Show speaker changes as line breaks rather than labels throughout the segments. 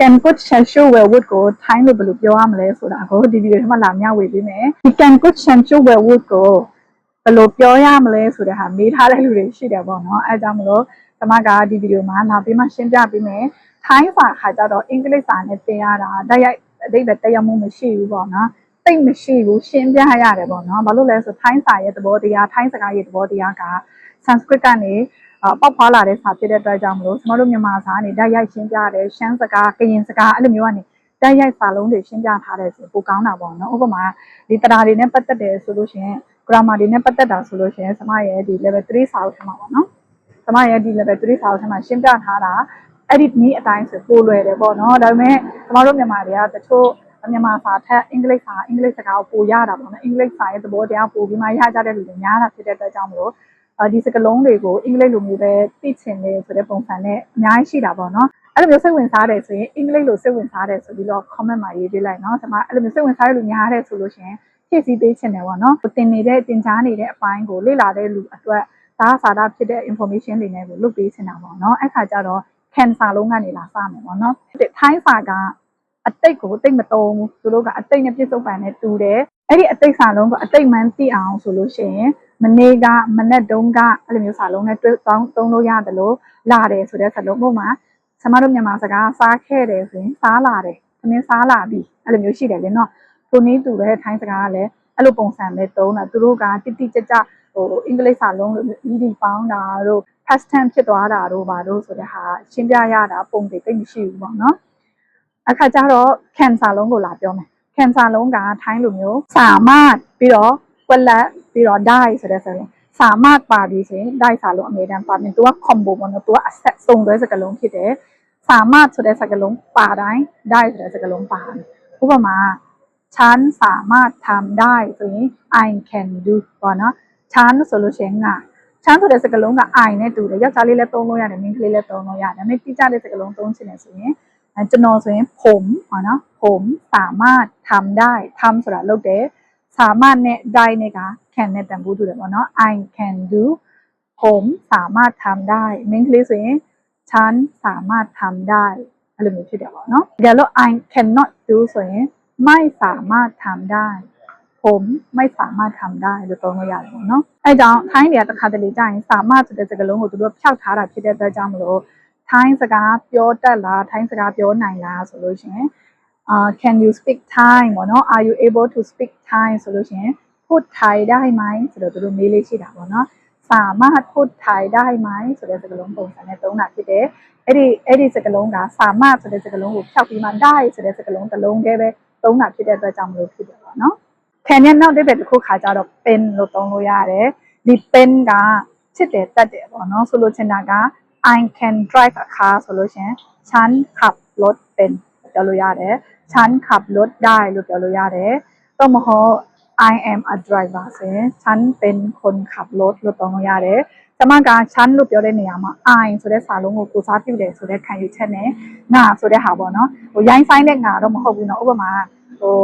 can put shampoo well wood ကို time လို့ဘယ်လိုပြောရမလဲဆိုတာကိုဒီဗီဒီယိုထဲမှာလာမျှဝေပေးမယ်ဒီ can put shampoo well wood ကိုဘယ်လိုပြောရမလဲဆိုတဲ့ဟာမေးထားတဲ့လူတွေရှိတယ်ပေါ့နော်အဲဒါကြောင့်မလို့ကျွန်မကဒီဗီဒီယိုမှာလာပြီးမှရှင်းပြပေးမယ် time စာခါကြတော့အင်္ဂလိပ်စာနဲ့သင်ရတာတိုက်ရိုက်အတိတ်ပဲတရားမှုမရှိဘူးပေါ့နော်တိတ်မရှိဘူးရှင်းပြရတယ်ပေါ့နော်ဘာလို့လဲဆို time စာရဲ့သဘောတရား time စကားရဲ့သဘောတရားက Sanskrit ကနေ ပေါက်ဖွာလာတဲ့စာဖြစ်တဲ့အတွက်ကြောင့်မလို့ကျွန်တော်တို့မြန်မာစာကနေဓာတ်ရိုက်ရှင်းပြတယ်ရှမ်းစကားကရင်စကားအဲ့လိုမျိုးကနေဓာတ်ရိုက်စာလုံးတွေရှင်းပြထားတယ်ဆိုပိုကောင်းတာပေါ့နော်ဥပမာဒီတရားတွေနဲ့ပတ်သက်တယ်ဆိုလို့ရှိရင် grammar တွေနဲ့ပတ်သက်တာဆိုလို့ရှိရင်ကျွန်မရဲ့ဒီ level 3စာအုပ်ထဲမှာပေါ့နော်ကျွန်မရဲ့ဒီ level 3စာအုပ်ထဲမှာရှင်းပြထားတာအဲ့ဒီနည်းအတိုင်းဆိုပိုလွယ်တယ်ပေါ့နော်ဒါပေမဲ့ကျွန်တော်တို့မြန်မာတွေကတချို့မြန်မာစာထက်အင်္ဂလိပ်စာအင်္ဂလိပ်စကားကိုပိုရတာပေါ့နော်အင်္ဂလိပ်စာရဲ့သဘောတရားပိုပြီးမှရကြတဲ့လူတွေများတာဖြစ်တဲ့အတွက်ကြောင့်မလို့ ဒီစကလုံးတွေကိုအင်္ဂလိပ်လိုမျိုးပဲသိချင်တယ်ဆိုတဲ့ပုံစံနဲ့အများကြီးရှိတာပေါ့နော်အဲ့လိုမျိုးစိတ်ဝင်စားတယ်ဆိုရင်အင်္ဂလိပ်လိုစိတ်ဝင်စားတယ်ဆိုပြီးတော့ comment မှာရေးပေးလိုက်နော်ကျွန်မအဲ့လိုမျိုးစိတ်ဝင်စားတဲ့လူများတယ်ဆိုလို့ရှိရင်ဖြည့်ဆည်းပေးချင်တယ်ပေါ့နော်တင်နေတဲ့တင်ကြားနေတဲ့အပိုင်းကိုလေ့လာတဲ့လူအတွက်ဒါစာတာဖြစ်တဲ့ information တွေနဲ့ကိုလုပ်ပေးချင်တာပေါ့နော်အဲ့ခါကျတော့ cancer လုံးကနေလာစမယ်ပေါ့နော်ထိုင်းစာကအတိတ်ကိုတိတ်မတုံးဘူးသူတို့ကအတိတ်နဲ့ပြည့်စုံပံနဲ့တူတယ်အဲ့ဒီအတိတ်စာလုံးကအတိတ်မှန်သိအောင်ဆိုလို့ရှိရင် မနေ့ကမနေ့တုန်းကအဲ့လိုမျိုးစာလုံးနဲ့တွဲတောင်းသုံးလို့ရတယ်လို့လာတယ်ဆိုတဲ့စာလုံးပုံမှာဆမတို့မြန်မာစကားစားခဲ့တယ်ဆိုရင်စားလာတယ်သမင်းစားလာပြီအဲ့လိုမျိုးရှိတယ်လေနော်ထိုနည်းတူပဲထိုင်းစကားကလည်းအဲ့လိုပုံစံပဲတုံးတာသူတို့ကတိတိကျကျဟိုအင်္ဂလိပ်စာလုံးလို့ ED ပေါင်းတာတို့ past tense ဖြစ်သွားတာတို့ဘာတို့ဆိုတဲ့ဟာရှင်းပြရတာပုံတွေတိတ်မရှိဘူးပေါ့နော်အခါကျတော့ cancer လုံးကိုလာပြောမယ် cancer လုံးကထိုင်းလိုမျိုးစာမပြီးတော့ quella però dai se adesso สามารถปาดีเชได้สารุอเมริกันปาเป็นตัวคอมโบมันตัวอัสตทรงด้วยสกัลงคิดเดสามารถสุดสกัลงปาได้ได้สุดสกัลงปาผู้ประมาฉันสามารถทำได้ตัวนี้ I can do ก่อนเนาะฉันโซลูชันงะฉันสุดสกัลงกับ I เนี่ยดูเลยยกจ้าเล่นเล่นตรงลงอย่างเดียวมิ้งเลีนเล่นตรงลงอย่างเดียวไม่พี่จ้าเล่นสกัลงตรงเช่นนี้สุนี้จนนอนสุวนี้ผมอ๋อเนาะผมสามารถทำได้ทำสุรละโลกเด ารถနဲ့ die နဲ့က can နဲ့တန်ဖိုးတူတယ်ပေါ့နော် I can do ผมสามารถทำได้မိန်းကလေးဆိုရင်ฉันสามารถทำได้အဲ့လိုမျိုးဖြစ်တယ်ပေါ့နော်တကယ်လို့ I cannot do ဆိုရင်ไม่สามารถทำได้ผมไม่สามารถทำได้လို့သုံးလို့ရတယ်ပေါ့နော်အဲကြောင့်ထိုင်းတွေကတစ်ခါတလေကြာရင်สามารถဆိုတဲ့စကားလုံးကိုသူတို့ဖျောက်ထားတာဖြစ်တဲ့အတွက်ကြောင့်မလို့ထိုင်းစကားပြောတတ်လားထိုင်းစကားပြောနိုင်လားဆိုလို့ရှိရင် uh can you speak thai ပေါ့နော် are you able to speak thai ဆိုလို့ရှိရင်พูดไทยได้ไหมဆိုတော့သူတို့မေးလေးရှိတာပေါ့နော်สามารถพูดไทยได้ไหมဆိုတဲ့စကားလုံးပုံစံနဲ့သုံးတာဖြစ်တယ်အဲ့ဒီအဲ့ဒီစကားလုံးကสามารถဆိုတဲ့စကားလုံးကိုဖျောက်ပြီးမှได้ဆိုတဲ့စကားလုံးတစ်လုံးတည်းပဲသုံးတာဖြစ်တဲ့အတွက်ကြောင့်မလို့ဖြစ်တယ်ပေါ့နော် can ရဲ့နောက်တစ်ဘက်တစ်ခုခါကြတော့ pen လို့သုံးလို့ရတယ်ဒီ pen ကချစ်တယ်တတ်တယ်ပေါ့နော်ဆိုလို့ချင်တာက I can drive a car ဆိုလို့ရှင်ฉันขับรถเป็นပြောလို့ရတယ် ฉันขับรถได้လို့ပြောလို့ရတယ်တော့မဟုတ် I am a driver ဆိုရင်ฉันเป็นคนขับรถလို့ပြောလို့ရတယ်ကျမကฉันလို့ပြောတဲ့နေရာမှာ I ဆိုတဲ့စာလုံးကိုကိုစားပြုတယ်ဆိုတဲ့ခံယူချက်နဲ့ငါဆိုတဲ့ဟာပေါ့နော်ဟိုရိုင်းဆိုင်တဲ့ငါတော့မဟုတ်ဘူးเนาะဥပမာဟို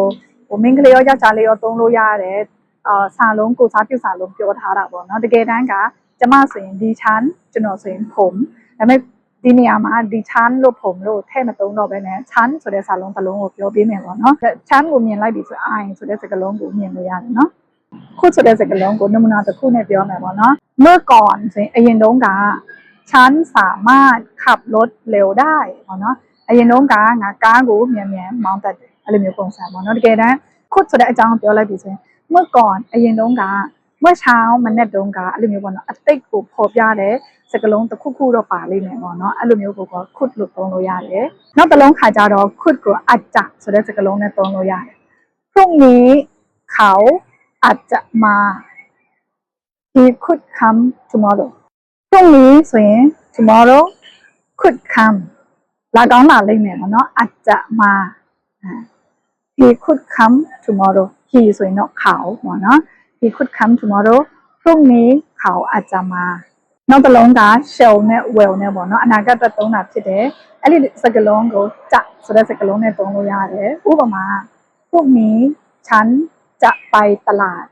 ဟိုမင်းကလေးရောယောက်ျားလေးရောသုံးလို့ရတယ်အာစာလုံးကိုစားပြုစာလုံးပြောထားတာပေါ့เนาะတကယ်တမ်းကကျမဆိုရင်ဒီချမ်းကျွန်တော်ဆိုရင်ผมဒါပေမဲ့ ဒီနေရာမှာဒီချမ်းလို့ผมလို့ထည့်မသုံးတော့ဘဲနဲ့ချမ်းဆိုတဲ့စာလုံးတစ်လုံးကိုပြောပေးမယ်ပေါ့နော်ချမ်းကိုမြင်လိုက်ပြီဆိုအိုင်ဆိုတဲ့စကားလုံးကိုမြင်လို့ရတယ်နော်ခုဆိုတဲ့စကားလုံးကိုနမူနာတစ်ခုနဲ့ပြောမယ်ပေါ့နော်เมื่อก่อนဆိုရင်အရင်တုန်းကฉันสามารถขับรถเร็วได้ပေါ့နော်အရင်တုန်းကငါကားကိုမြန်မြန်မောင်းတတ်တယ်အဲ့လိုမျိုးပုံစံပေါ့နော်တကယ်တမ်းခုဆိုတဲ့အကြောင်းပြောလိုက်ပြီဆိုရင်เมื่อก่อนအရင်တုန်းက เมื่อเช้าမနေ့တုန်းကအဲ့လိုမျိုးပေါ့နော်အတိတ်ကိုပေါ်ပြတဲ့စကလုံးတစ်ခုခုတော့ပါလိမ့်မယ်ပေါ့နော်အဲ့လိုမျိုးကိုကခုတ်လို့သုံးလို့ရတယ်နောက်တစ်လုံးခါကြတော့ခုတ်ကိုအကြဆိုတဲ့စကလုံးနဲ့သုံးလို့ရတယ်พรุ่งนี้เขาอาจจะมา he could come tomorrow พรุ่งนี้ဆိုရင် tomorrow could come လာကောင်းလာလိမ့်မယ်ပေါ့နော်อาจจะมา he could come tomorrow he ဆိုရင်တော့เขาပေါ့နော် he could come tomorrow พรุ่งนี้เขาอาจจะมาနောက်တစ်လုံးက shall နဲ့ will နဲ့ပေါ့နော်အနာဂတ်အတွက်သုံးတာဖြစ်တယ်အဲ့ဒီစကားလုံးကိုจะဆိုတဲ့စကားလုံးနဲ့သုံးလို့ရတယ်ဥပမာพรุ่งนี้ฉันจะไปตลาด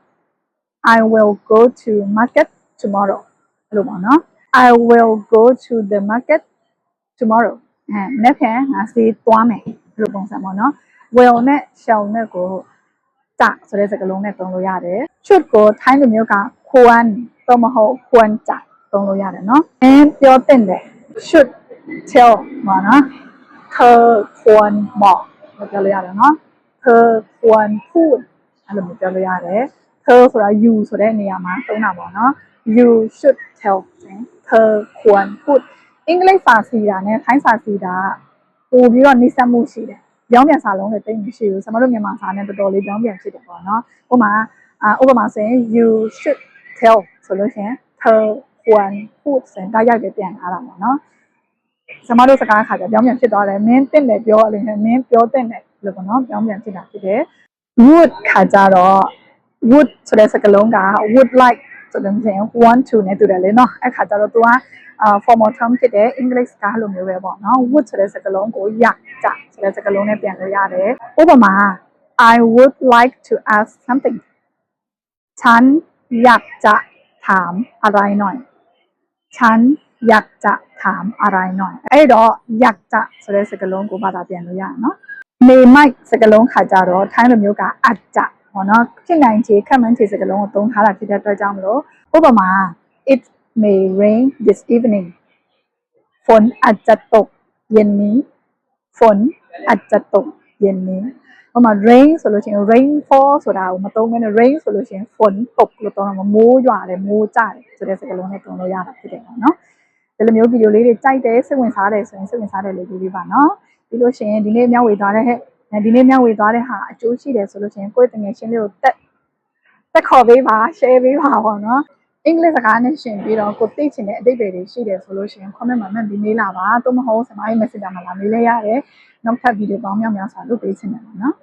I will go to market tomorrow အဲ့လိုပေါ့နော် I will go to the market tomorrow အဲမနေ့ကငါစီးသွားမယ်ဒီလိုပုံစံပေါ့နော် will နဲ့ shall နဲ့ကို ကြဆိုတဲ့စကားလုံးနဲ့သုံးလို့ရတယ် should ကိုထိုင်းလိုမျိုးကควรတော့မဟုတ်ควรကြသုံးလို့ရတယ်နော်အင်းပြောတင်တယ် should tell မှာနော်เธอควรบอกလို့ပြောလို့ရတယ်နော်เธอควรพูดအဲ့လိုမျိုးပြောလို့ရတယ်เธอဆိုတာ you ဆိုတဲ့နေရာမှာသုံးတာပေါ့နော် you should tell เธอควรพูดအင်္ဂလိပ်စာစီတာနဲ့ထိုင်းစာစီတာကပို့ပြီးတော့နှိစက်မှုရှိတယ် ရောင်းပြန်စာလုံးလည်းတိတ်မရှိဘူးကျွန်တော်တို့မြန်မာစာနဲ့တော်တော်လေးရောင်းပြန်ဖြစ်တယ်ပေါ့နော်ဥပမာဥပမာဆိုရင် you should tell ဆိုလို့ရှိရင် tell one who ဆိုရင်ဒါရိုက်ပဲပြန်ထားတာပေါ့နော်ကျွန်တော်တို့စကားခါကြပြောင်းပြန်ဖြစ်သွားတယ်မင်းတင့်တယ်ပြောလို့မင်းပြောတင့်တယ်လို့ပေါ့နော်ပြောင်းပြန်ဖြစ်တာဖြစ်တယ် would ခါကြတော့ would ဆိုတဲ့စကားလုံးက would like ဆိုတဲ့မြင် want to နဲ့တူတယ်လေနော်အဲ့ခါကျတော့ तू က formal term ဖြစ်တဲ့ English စကားလိုမျိုးပဲပေါ့နော် would ဆိုတဲ့စကားလုံးကိုရကြဆိုတဲ့စကားလုံးနဲ့ပြန်လို့ရတယ်ဥပမာ I would like to ask something ฉันอยากจะถามอะไรหน่อย ฉันอยากจะถามอะไรหน่อยအဲ့တော့อยากจะဆိုတဲ့စကားလုံးကိုဘာသာပြန်လို့ရအောင်နော်နေမိုက်စကားလုံးခါကြတော့ထိုင်းလိုမျိုးကအကြဟောနော်ဖြစ်နိုင်ခြေခက်မှန်းခြေစကားလုံးကိုသုံးထားတာဖြစ်တဲ့အတွက်ကြောင့်မလို့ဥပမာ it may rain this evening ฝนอาจจะตกเย็นนี้ฝนอาจจะตกเย็นนี้ဥပမာ rain ဆိုလို့ရှိရင် rainfall ဆိုတာကိုမသုံးဘဲနဲ့ rain ဆိုလို့ရှိရင်ฝนตกလို့သုံးတာမမိုးရွာတယ်မိုးကျတယ်ဆိုတဲ့စကားလုံးနဲ့သုံးလို့ရတာဖြစ်တယ်ပေါ့နော်ဒီလိုမျိုးဗီဒီယိုလေးတွေကြိုက်တယ်စိတ်ဝင်စားတယ်ဆိုရင်စိတ်ဝင်စားတယ်လို့ပြောပြပါနော်ပြီးလို့ရှိရင်ဒီနေ့မျှဝေသွားတဲ့ဟဲ့ဒီနေ့မျှဝေသွားတဲ့ဟာအကျိုးရှိတယ်ဆိုလို့ရှိရင်ကိုယ့်တငယ်ချင်းလေးကိုတက်တက်ခေါ်ပေးပါ share ပေးပါပေါ့နော် အင်္ဂလိပ်စကားနဲ့ရှင်ပြီးတော့ကိုသိချင်တဲ့အတိတ်တွေရှိတယ်ဆိုလို့ရှိရင် comment မှာမှတ်ပြီးမေးလာပါသို့မဟုတ်ဆမားရေး messenger မှာလာမေးလဲရတယ်နောက်ထပ်ဗီဒီယိုပေါင်းများများစွာလုပ်ပေးချင်တယ်ပေါ့နော်